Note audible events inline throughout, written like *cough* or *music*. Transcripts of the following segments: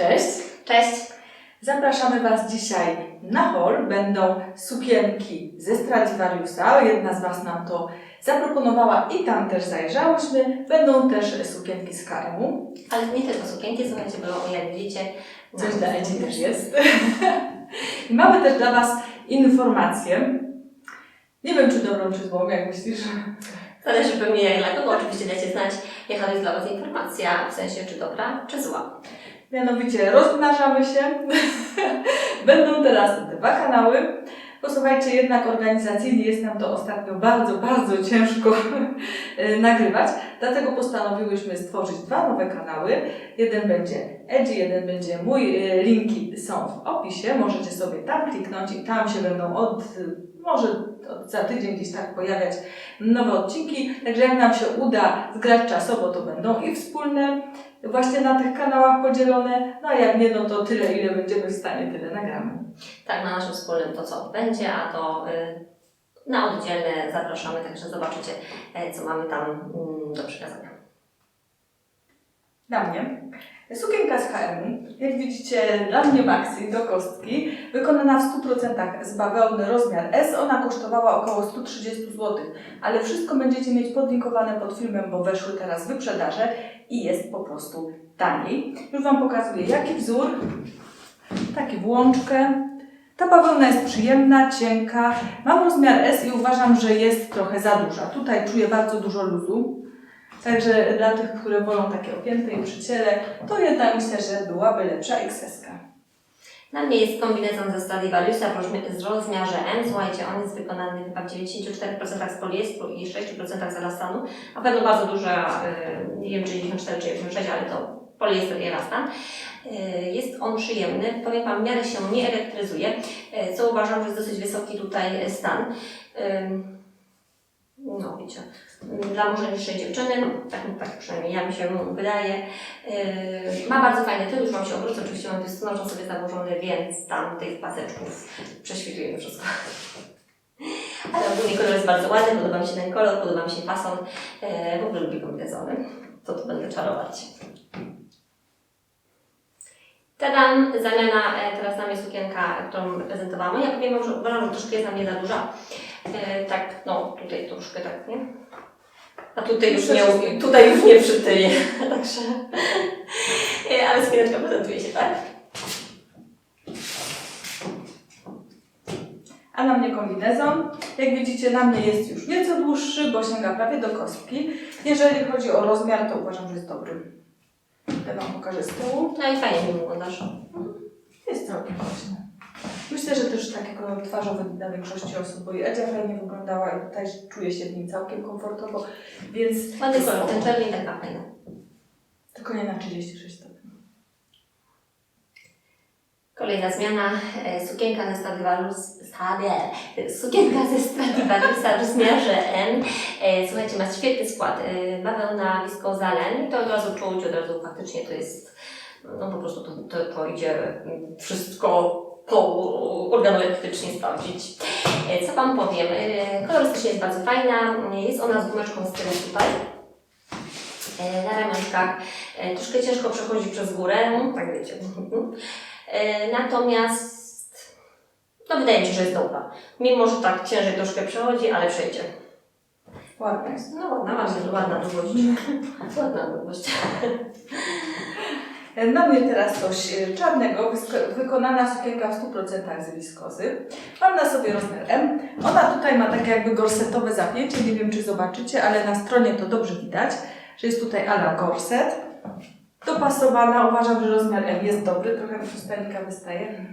Cześć! Cześć! Zapraszamy Was dzisiaj na hol. Będą sukienki ze Stradivariusa. Jedna z Was nam to zaproponowała i tam też zajrzałyśmy. Będą też sukienki z haremu. Ale nie tylko sukienki, słuchajcie, bo jak widzicie... Coś dla również- też jest. *laughs* I mamy też dla Was informację. Nie wiem, czy dobrą, czy złą, jak myślisz? Zależy pewnie jak dla kogo, oczywiście dajcie znać, jaka to jest dla Was informacja, w sensie czy dobra, czy zła. Mianowicie rozmnażamy się. *laughs* Będą teraz dwa kanały. Posłuchajcie, jednak organizacyjnie jest nam to ostatnio bardzo, bardzo ciężko *laughs* nagrywać. Dlatego postanowiłyśmy stworzyć dwa nowe kanały. Jeden będzie Edgy, jeden będzie mój. E, Linki są w opisie. Możecie sobie tam kliknąć i tam się będą od, może od, za tydzień gdzieś tak pojawiać nowe odcinki. Także jak nam się uda zgrać czasowo, to będą i wspólne właśnie na tych kanałach podzielone, no a jak nie, no to tyle, ile będziemy w stanie, tyle nagramy. Tak, na naszym wspólnym to co będzie, a to y, na oddzielne zapraszamy, także zobaczycie, e, co mamy tam mm, do przekazania. Dla mnie sukienka z H&M, jak widzicie, dla mnie maxi do kostki, wykonana w 100% z bawełny rozmiar S, ona kosztowała około 130 zł, ale wszystko będziecie mieć podlinkowane pod filmem, bo weszły teraz wyprzedaże i jest po prostu taniej. Już Wam pokazuję, jaki wzór, taki w łączkę. Ta bawełna jest przyjemna, cienka. Mam rozmiar S i uważam, że jest trochę za duża. Tutaj czuję bardzo dużo luzu. Także dla tych, które wolą takie opięte i przyciele, to jednak myślę, że byłaby lepsza XS. -ka. Na mnie jest kombinezon ze Stradivariusa w rozmi- z rozmiarze M. Słuchajcie, on jest wykonany chyba w 94% z poliestru i 6% z elastanu. Na pewno bardzo duża, y, nie wiem czy 94 czy 96, ale to poliester i elastan. Y, Jest on przyjemny, powiem Wam, w miarę się nie elektryzuje, y, co uważam, że jest dosyć wysoki tutaj stan. No wiecie, dla może niższej dziewczyny, tak, tak przynajmniej ja mi się wydaje. Yy, ma bardzo fajny tył, już Wam się obrócę, oczywiście mam biustonosz sobie założony, więc tam tych paseczków prześwituje wszystko. *laughs* Ale ogólnie kolor jest bardzo ładny, podoba mi się ten kolor, podoba mi się fason. Yy, w ogóle lubię kombinezony. To tu będę czarować. Tadam, zamiana, e, teraz na mnie sukienka, którą prezentowałam. Ja powiem że uważam, że troszkę jest na mnie za duża. E, tak, no tutaj troszkę tak, nie? A tutaj już nie, tutaj już nie przytyję, *laughs* także... E, Ale sukieneczka prezentuje się tak. A na mnie kombinezon. Jak widzicie, na mnie jest już nieco dłuższy, bo sięga prawie do kostki. Jeżeli chodzi o rozmiar, to uważam, że jest dobry. Tutaj Wam pokażę z tyłu. No i fajnie mi wyglądasz. Jest całkiem ważne. Myślę, że też taki kolor twarzowy dla większości osób, bo i Edzia fajnie wyglądała i tutaj czuję się w nim całkiem komfortowo, więc Ładny kolor, ten czerwień taka fajna. tylko nie na 36 stopni. Kolejna zmiana, e, sukienka ze Stradivarius, Stradie, sukienka ze Stradivariusa w rozmiarze N. E, Słuchajcie, ma świetny skład, e, bawełna, wiskoza, len i to od razu czuć, od razu faktycznie to jest, no po prostu to, to, to idzie wszystko organoleptycznie sprawdzić. E, Co Wam powiem, e, kolorystycznie jest bardzo fajna, jest ona z gumeczką z tyłu tutaj. E, Na ramionczkach troszkę ciężko przechodzi przez górę, tak wiecie. E, Natomiast no wydaje mi się, że jest dobra. Mimo, że tak ciężej troszkę przechodzi, ale przejdzie. Ładna jest. No ładna, ładna, ładna długość. ładna długość. *laughs* Na mnie teraz coś e, czarnego, wykonana sukienka w 100% z wiskozy. Mam na sobie rozmiar M. Ona tutaj ma takie jakby gorsetowe zapięcie, nie wiem czy zobaczycie, ale na stronie to dobrze widać, że jest tutaj ala gorset. Dopasowana, uważam, że rozmiar M jest dobry, trochę mi stanika wystaje.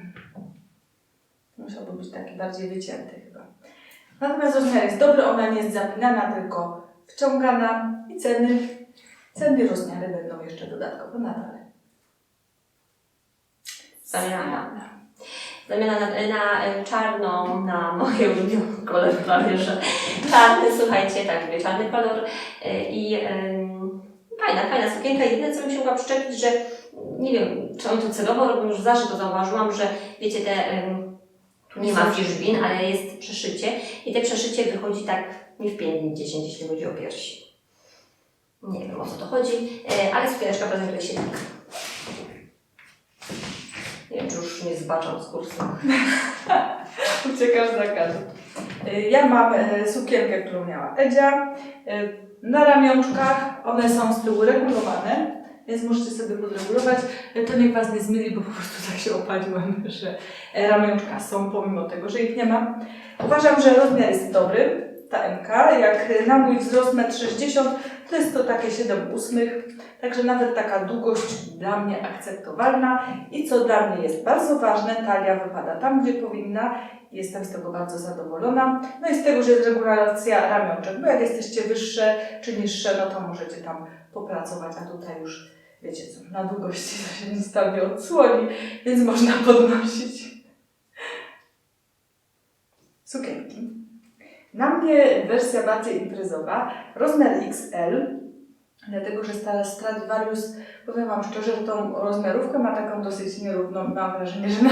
Musiałby być taki bardziej wycięty chyba. Natomiast rozmiar jest dobry, ona nie jest zapinana, tylko wciągana i ceny, ceny rozmiary będą jeszcze dodatkowo na dole. Zamiana. Zamiana na, na czarną, na moje ulubiony kolor prawie, że czarny, słuchajcie, tak, lubię czarny kolor e, i fajna, fajna sukienka. Jedyne, co bym się mogła przyczepić, że nie wiem, czy oni to celowo robią, już zawsze to zauważyłam, że wiecie, te, nie ma fiszbin, ale jest przeszycie i te przeszycie wychodzi tak nie w 5, 10, jeśli chodzi o piersi. Nie wiem, o co to chodzi, e, ale sukieneczka prezentuje się tak. Nie wiem, czy już nie zbaczam z kursu. *laughs* Uciekasz za każdym. Ja mam y, sukienkę, którą miała Edzia. Y, Na ramionczkach one są z tyłu regulowane, więc możecie sobie podregulować. Y, To niech Was nie zmyli, bo po prostu tak się opaliłam, *laughs* że e, ramionczka są, pomimo tego, że ich nie ma. Uważam, że rozmiar jest dobry, ta MK. Jak na mój wzrost 1,60 m, to jest to takie 7 ósmych. Także nawet taka długość dla mnie akceptowalna. I co dla mnie jest bardzo ważne, talia wypada tam, gdzie powinna. Jestem z tego bardzo zadowolona. No i z tego, że jest regulacja ramionczek, bo jak jesteście wyższe czy niższe, no to możecie tam popracować, a tutaj już wiecie co, na długości to się niestabilnie odsłoni, więc można podnosić. Sukienki. Na mnie wersja bardziej imprezowa, rozmiar XL, dlatego że ta Stradivarius, powiem Wam szczerze, że tą rozmiarówkę ma taką dosyć nierówną, mam wrażenie, że na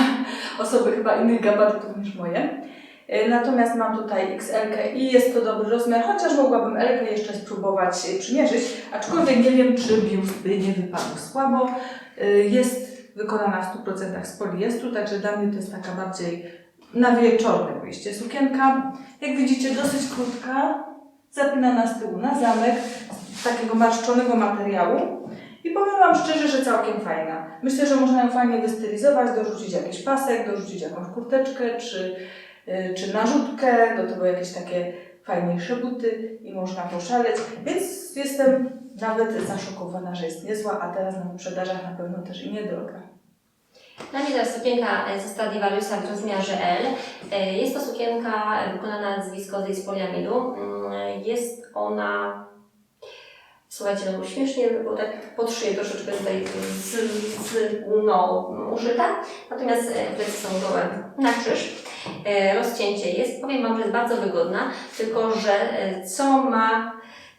osoby chyba innych gabarytów niż moje. E, Natomiast mam tutaj XL i jest to dobry rozmiar, chociaż mogłabym L jeszcze spróbować przymierzyć, aczkolwiek nie wiem, czy biust nie wypadł słabo. E, Jest wykonana w 100% z poliestru, także dla mnie to jest taka bardziej na wieczorne wyjście sukienka. Jak widzicie, dosyć krótka, zapinana z tyłu na zamek, z takiego marszczonego materiału. I powiem Wam szczerze, że całkiem fajna. Myślę, że można ją fajnie wystylizować, dorzucić jakiś pasek, dorzucić jakąś kurteczkę, czy, y, czy narzutkę, do tego jakieś takie fajniejsze buty i można poszaleć. Więc jestem nawet zaszokowana, że jest niezła, a teraz na wyprzedażach na pewno też i niedroga. Dla jest sukienka e, ze Stradivariusa w rozmiarze L. E, Jest to sukienka wykonana z wiskozy i z poliamidu. Mm, Jest ona, słuchajcie, no bo śmiesznie, bo tak pod szyję troszeczkę tutaj z, z, no, uszyta. Natomiast e, plecy są gołe na krzyż. E, Rozcięcie jest, powiem Wam, że jest bardzo wygodna, tylko że e, co ma,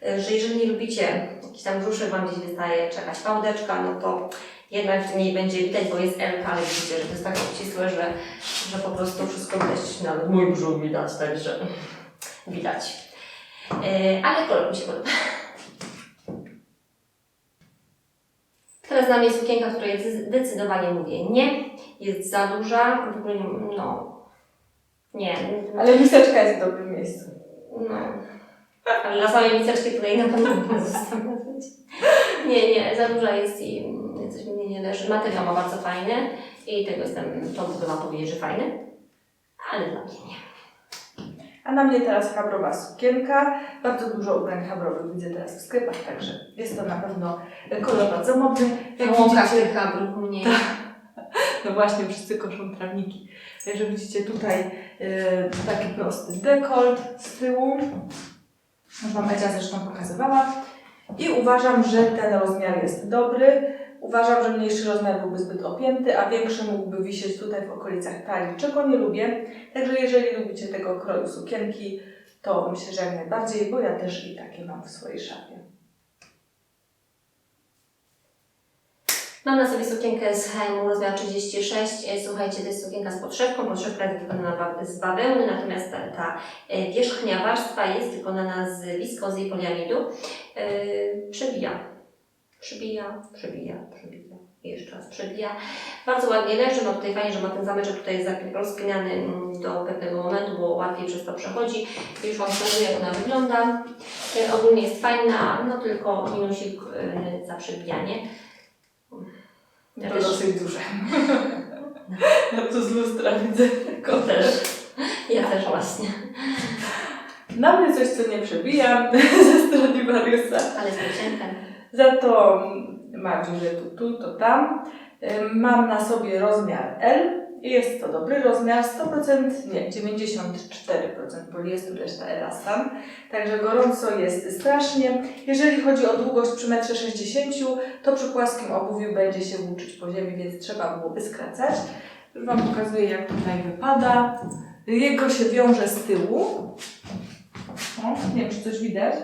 e, że jeżeli nie lubicie, jakiś tam brzuszek Wam gdzieś wystaje, czy jakaś fałdeczka, no to jednak w niej będzie widać, bo jest L, ale widzicie, że to jest tak obcisłe, że, że po prostu wszystko widać, nawet mój brzuch widać, także widać. E, ale kolor mi się podoba. Teraz dla mnie sukienka, której zdecydowanie mówię nie, jest za duża, w ogóle nie- no, nie, Ale miseczka jest w dobrym miejscu. no, ale dla samej miseczki tutaj na pewno nie zostawiać. Nie, nie, za duża jest i coś mi nie leży. Materiał ma bardzo fajny i tego jestem, to mogę Wam powiedzieć, że fajny, ale dla mnie nie. A na mnie teraz habrowa sukienka. Bardzo dużo ubrań habrowych widzę teraz w sklepach, także jest to na pewno kolor bardzo modny. Jak widzicie, habrów mniej. *laughs* no właśnie, wszyscy koszą trawniki. Także widzicie tutaj e, taki prosty dekolt z tyłu. Już Wam Edzia zresztą pokazywała. I uważam, że ten rozmiar jest dobry. Uważam, że mniejszy rozmiar byłby zbyt opięty, a większy mógłby wisieć tutaj w okolicach talii, czego nie lubię. Także jeżeli lubicie tego kroju sukienki, to myślę, że jak najbardziej, bo ja też i takie mam w swojej szafie. Mam na sobie sukienkę z H&M rozmiar 36. E, Słuchajcie, to jest sukienka z podszewką. Podszewka jest wykonana z bawełny, natomiast ta, ta e, wierzchnia warstwa jest wykonana z wiskozy i poliamidu. Yy, przebija. Przebija, przebija, przebija. I Jeszcze raz przebija. Bardzo ładnie leży. No tutaj fajnie, że ma ten zameczek tutaj jest rozpinany mm, do pewnego momentu, bo łatwiej przez to przechodzi. Już Wam pokazuję, jak ona wygląda. E, Ogólnie jest fajna, no tylko minusik e, za przebijanie. Ja To też. dosyć duże. Ja *laughs* to z lustra widzę. Ja też. Ja też właśnie. Na mnie coś, co nie przebija *laughs* ze Stradivariusa. Ale z piosenkiem. Za to ma dziurę tu, tu, to tam. Mam na sobie rozmiar L jest to dobry rozmiar, 100%, nie, 94% poliestru, reszta elastan. Także gorąco jest strasznie. Jeżeli chodzi o długość przy 1,60 m, to przy płaskim obuwiu będzie się włóczyć po ziemi, więc trzeba byłoby skracać. Już Wam pokazuję, jak tutaj wypada. Jego się wiąże z tyłu. O, nie wiem, czy coś widać.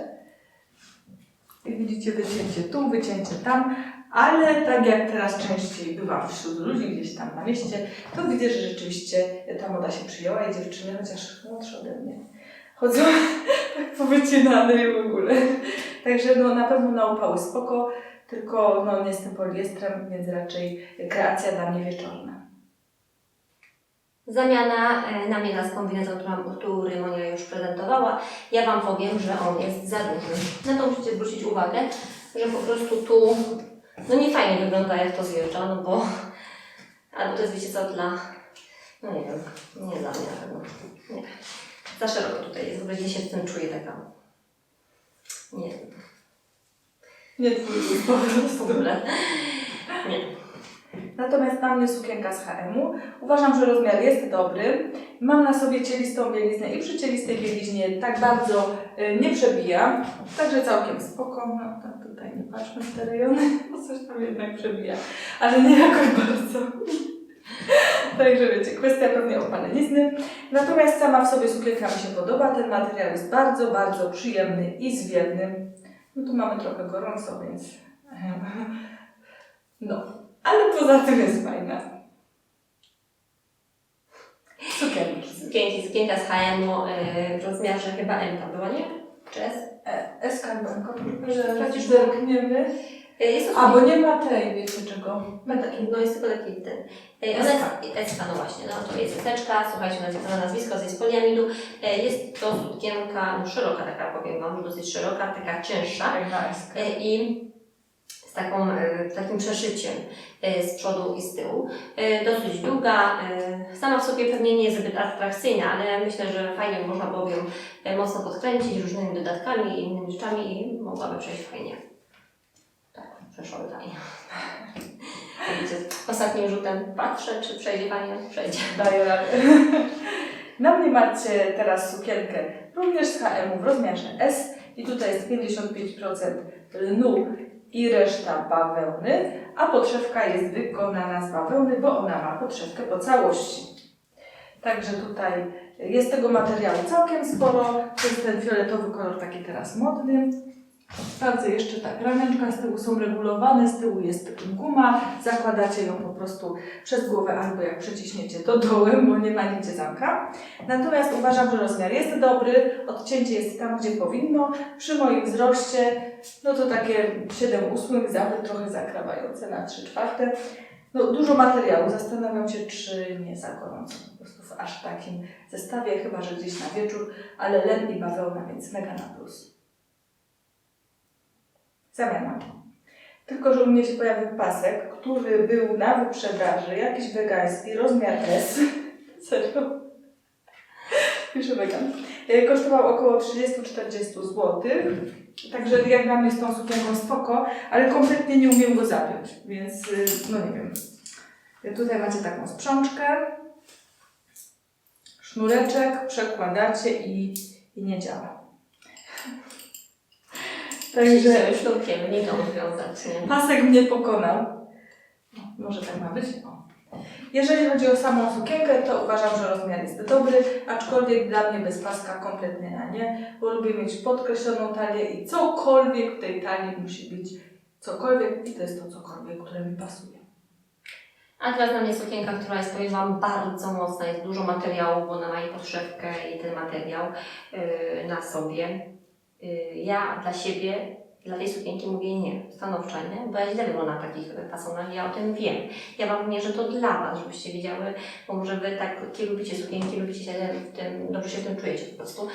Jak widzicie, wycięcie tu, wycięcie tam, ale tak jak teraz częściej bywam wśród ludzi gdzieś tam na mieście, to widzę, że rzeczywiście ta moda się przyjęła i dziewczyny, chociaż młodsze ode mnie, chodzą *laughs* tak powycinane w ogóle. Także no, na pewno na upały spoko, tylko no, nie tym poliestrem, więc raczej kreacja dla mnie wieczorna. Zamiana e, na mnie nas kombinezon, który Monia już prezentowała. Ja Wam powiem, że on jest za duży. Na to musicie zwrócić uwagę, że po prostu tu no nie fajnie wygląda jak to zjeżdża, no bo albo to jest wiecie co dla no nie wiem, nie dla mnie na pewno. Nie. Za szeroko tutaj jest, w ogóle się w tym czuję taka nie wiem, Nie twój w ogóle nie. Natomiast na mnie sukienka z H&M-u. Uważam, że rozmiar jest dobry. Mam na sobie cielistą bieliznę i przy cielistej bieliźnie tak bardzo y, nie przebija. Także całkiem spoko. No tak tutaj nie patrzmy w te rejony, *laughs* bo coś tam jednak przebija. Ale nie jakoś bardzo. *laughs* Także wiecie, kwestia pewnie opalenizny. Natomiast sama w sobie sukienka mi się podoba. Ten materiał jest bardzo, bardzo przyjemny i zwiewny. No tu mamy trochę gorąco, więc... *laughs* No, ale poza tym jest fajna. Sukienki. Sukienki, sukienka z H&M-u yy, w rozmiarze chyba M była, nie? Czy S? E, Eskarbenko, że Sprawdzisz, zerkniemy. Yy, jest to A, bo nie ma tej, wiecie czego. Ma taki, no jest tylko taki ten. Ona jest, Eska, no właśnie, no to jest eseczka, słuchajcie, nazywa nazwisko, to jest z poliamidu. Yy, jest to sukienka, no szeroka taka powiem Wam, dosyć szeroka, taka cięższa. Fajna. E, i z taką, e, takim przeszyciem e, z przodu i z tyłu. E, Dosyć długa, sama w sobie pewnie nie jest zbyt atrakcyjna, ale myślę, że fajnie można e, mocno podkręcić różnymi dodatkami i innymi rzeczami i mogłaby przejść fajnie. Tak, przeszłoby fajnie. *laughs* Ostatnim rzutem patrzę, czy przejdzie fajnie, przejdzie. Daję radę. Na mnie macie teraz sukienkę również z H&M w rozmiarze S i tutaj jest 55% lnu i reszta bawełny, a podszewka jest wykonana z bawełny, bo ona ma podszewkę po całości. Także tutaj jest tego materiału całkiem sporo. To jest ten fioletowy kolor, taki teraz modny. Sprawdzę jeszcze tak, ramionczka z tyłu są regulowane, z tyłu jest guma, zakładacie ją po prostu przez głowę albo jak przyciśniecie to dołem, bo nie ma nigdzie zamka. Natomiast uważam, że rozmiar jest dobry, odcięcie jest tam, gdzie powinno. Przy moim wzroście, no to takie 7 ósmych, zawód trochę zakrawające na 3 czwarte. No dużo materiału, zastanawiam się, czy nie za gorąco po prostu w aż takim zestawie, chyba że gdzieś na wieczór, ale len i bawełna, więc mega na plus. Zamiana. Tylko, że u mnie się pojawił pasek, który był na wyprzedaży, jakiś wegański, rozmiar S. *laughs* Serio? Piszę wegan. E, Kosztował około 30-40 zł. Także jak dla mnie z tą sukienką spoko, ale kompletnie nie umiem go zapiąć, więc y, no nie wiem. E, Tutaj macie taką sprzączkę, sznureczek, przekładacie i, i nie działa. Także Także sznurkiem, nie wiązać, nie? Pasek mnie pokonał. No, może tak ma być? O. Jeżeli chodzi o samą sukienkę, to uważam, że rozmiar jest dobry, aczkolwiek dla mnie bez paska kompletnie na nie, bo lubię mieć podkreśloną talię i cokolwiek w tej talii musi być cokolwiek i to jest to cokolwiek, które mi pasuje. A teraz na mnie sukienka, która jest, powiem Wam, bardzo mocna. Jest dużo materiału, bo ona ma i podszewkę i ten materiał yy, na sobie. Yy, ja dla siebie, dla tej sukienki mówię nie, stanowczo nie, bo ja źle wyglądam w takich fasonach, ja o tym wiem. Ja Wam mówię, że to dla Was, żebyście wiedziały, bo może Wy tak ki- lubicie sukienki, lubicie się w tym, dobrze się w tym czujecie po prostu.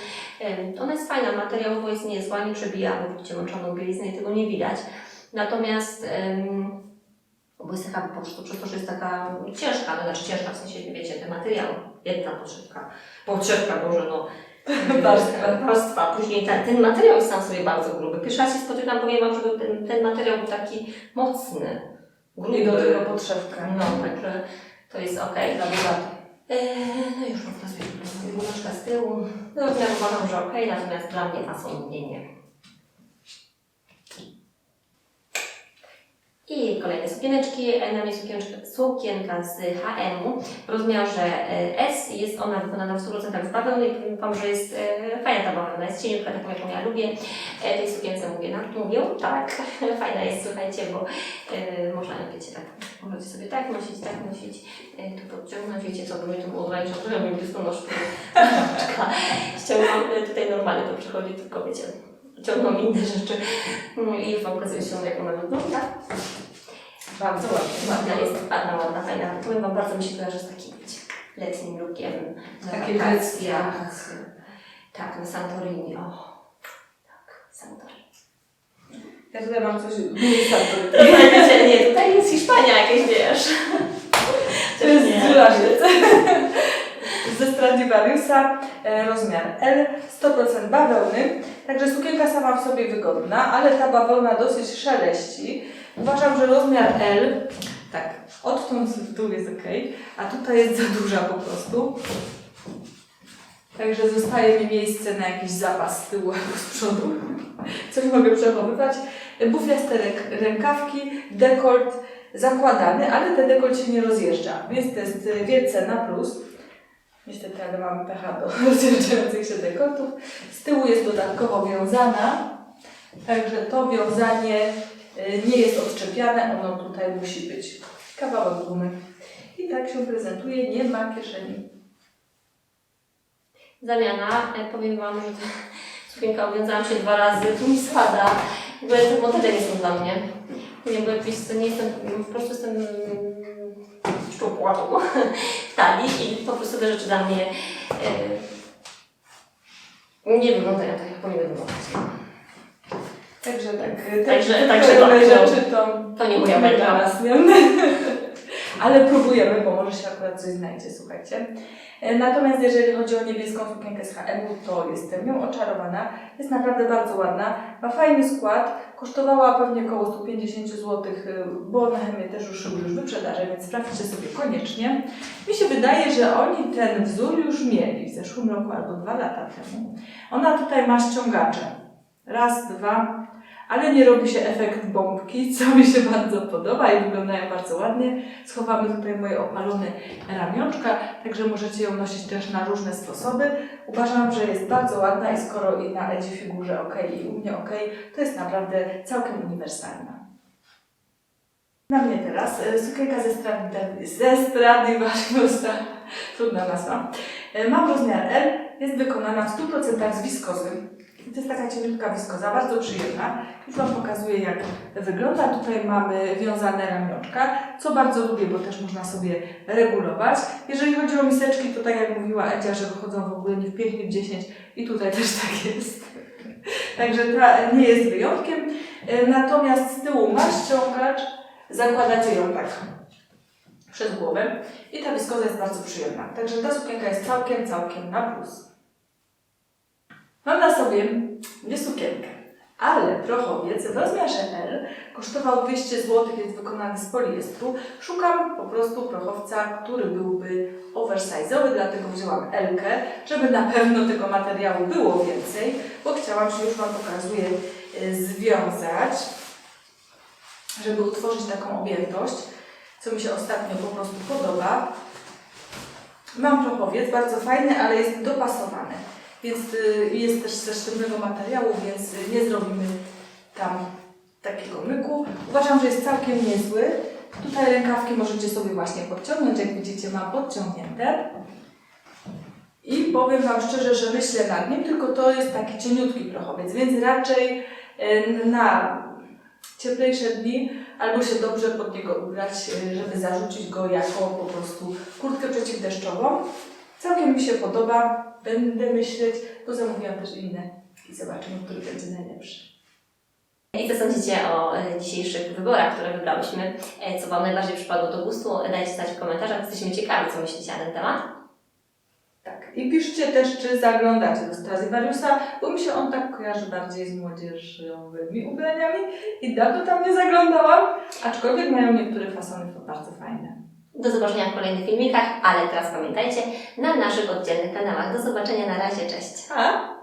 Ona jest fajna, materiałowo jest niezła, nie przebija, bo widzicie mączoną bieliznę i tego nie widać. Natomiast bo jest taka po prostu przez to, że jest taka ciężka, no znaczy ciężka w sensie, wiecie, ten materiał, jedna podszewka, podszewka może no, *laughs* Warstwa. warstwa, później ten, ten materiał jest sam sobie bardzo gruby. Pierwszy raz się spotykam, powiem Wam, żeby ten, ten materiał był taki mocny, gruby. I do tego podszewka. No, także to jest ok. Dla bogaty. Eee, no już mam gumeczka z tyłu. No, uważam, że ok, natomiast dla mnie fason nie, nie. I kolejne sukieneczki, e, na mnie sukieneczka, sukienka z H&M w rozmiarze e, S. Jest ona wykonana w 100% z bawełny i powiem Wam, że jest e, fajna ta bawełna, jest cieniutka, taką jaką ja lubię. Tej sukience mówię, na mówią, tak, *laughs* fajna jest, słuchajcie, bo e, można, wiecie, tak, możecie sobie tak nosić, tak nosić, e, tu podciągnąć, wiecie co, bo mnie to było ogranicza, że ja bym biustonoszkę *laughs* ściągam, e, tutaj normalnie to przychodzi, tylko wiecie, ciągną inne rzeczy i Wam pokazuję się, jak ona wygląda. Bardzo ładnie. Ładna jest, ładna, ładna, fajna. Powiem Wam, bardzo mi się kojarzy z takim, wiecie, letnim lookiem. Takie wakacje. Tak, na Santorini. O, tak, Santorini. Ja tutaj mam coś niesamowitego. Słuchajcie, nie, tutaj jest Hiszpania jakieś, wiesz. To jest Nie. Ze Stradivariusa e, rozmiar L, 100% bawełny. Także sukienka sama w sobie wygodna, ale ta bawełna dosyć szeleści. Uważam, że rozmiar L, tak, odtąd w dół jest ok, a tutaj jest za duża po prostu. Także zostaje mi miejsce na jakiś zapas z tyłu albo z przodu. Coś mogę przechowywać. Bufiaste ręk- rękawki, dekolt zakładany, ale ten dekolt się nie rozjeżdża, więc to jest wielce na plus. Niestety, ale mamy pecha do *laughs* rozjeżdżających się dekoltów. Z tyłu jest dodatkowo wiązana, także to wiązanie y, nie jest odczepiane, ono tutaj musi być. Kawałek gumy. I tak się prezentuje, nie ma kieszeni. Zamiana, e, powiem Wam, że *laughs* sukienka owiązałam się dwa razy, tu mi spada. W ogóle te montaże nie są dla mnie. Nie, bo jakieś, to nie jestem, po prostu jestem mm, szczupła tu w talii i po prostu te rzeczy dla mnie e, nie wyglądają tak, jak powinny wyglądać. Także tak, Także- te także tak, rzeczy to To nie moja dla nas, nie? Ale próbujemy, bo może się akurat coś znajdzie, słuchajcie. E, Natomiast jeżeli chodzi o niebieską sukienkę z H&M, to jestem nią oczarowana. Jest naprawdę bardzo ładna. Ma fajny skład. Kosztowała pewnie około 150 zł, bo na chemie też już już wyprzedaży, więc sprawdźcie sobie koniecznie. Mi się wydaje, że oni ten wzór już mieli w zeszłym roku albo dwa lata temu. Ona tutaj ma ściągacze. Raz, dwa, ale nie robi się efekt bombki, co mi się bardzo podoba i wyglądają bardzo ładnie. Schowamy tutaj moje opalone ramionczka, także możecie ją nosić też na różne sposoby. Uważam, że jest bardzo ładna i skoro i na Edzi figurze ok i u mnie ok, to jest naprawdę całkiem uniwersalna. Na mnie teraz e, sukienka ze Stradi, ze Stradivariusa, *laughs* trudna nazwa. E, Mam rozmiar L, jest wykonana w 100% z wiskozy. To jest taka cieniutka wiskoza, bardzo przyjemna. Już Wam pokazuję, jak wygląda. Tutaj mamy wiązane ramionczka, co bardzo lubię, bo też można sobie regulować. Jeżeli chodzi o miseczki, to tak jak mówiła Edzia, że wychodzą w ogóle nie w 5, nie w 10 i tutaj też tak jest. *laughs* Także ta nie jest wyjątkiem. E, Natomiast z tyłu ma ściągacz, zakładacie ją tak przez głowę i ta wiskoza jest bardzo przyjemna. Także ta sukienka jest całkiem, całkiem na plus. Mam na sobie nie sukienkę, ale prochowiec w rozmiarze L kosztował 200 zł, jest wykonany z poliestru. Szukam po prostu prochowca, który byłby oversize'owy, dlatego wzięłam L, żeby na pewno tego materiału było więcej, bo chciałam, że już Wam pokazuję, y, związać, żeby utworzyć taką objętość, co mi się ostatnio po prostu podoba. Mam prochowiec, bardzo fajny, ale jest dopasowany. Więc y, jest też ze sztywnego materiału, więc nie zrobimy tam takiego myku. Uważam, że jest całkiem niezły. Tutaj rękawki możecie sobie właśnie podciągnąć, jak widzicie mam podciągnięte. I powiem Wam szczerze, że myślę nad nim, tylko to jest taki cieniutki prochowiec, więc raczej y, na cieplejsze dni albo się dobrze pod niego ubrać, y, żeby zarzucić go jako po prostu kurtkę przeciwdeszczową. Całkiem mi się podoba, będę myśleć, bo zamówiłam też inne i zobaczymy, który będzie najlepszy. I co sądzicie o e, dzisiejszych wyborach, które wybrałyśmy? E, Co Wam najbardziej przypadło do gustu? Dajcie znać w komentarzach, jesteśmy ciekawi, co myślicie na ten temat. Tak. I piszcie też, czy zaglądacie do Stradivariusa, bo mi się on tak kojarzy bardziej z młodzieżowymi ubraniami i dawno tam nie zaglądałam, aczkolwiek mają niektóre fasony bardzo fajne. Do zobaczenia w kolejnych filmikach, ale teraz pamiętajcie, na naszych oddzielnych kanałach. Do zobaczenia, na razie, cześć! A?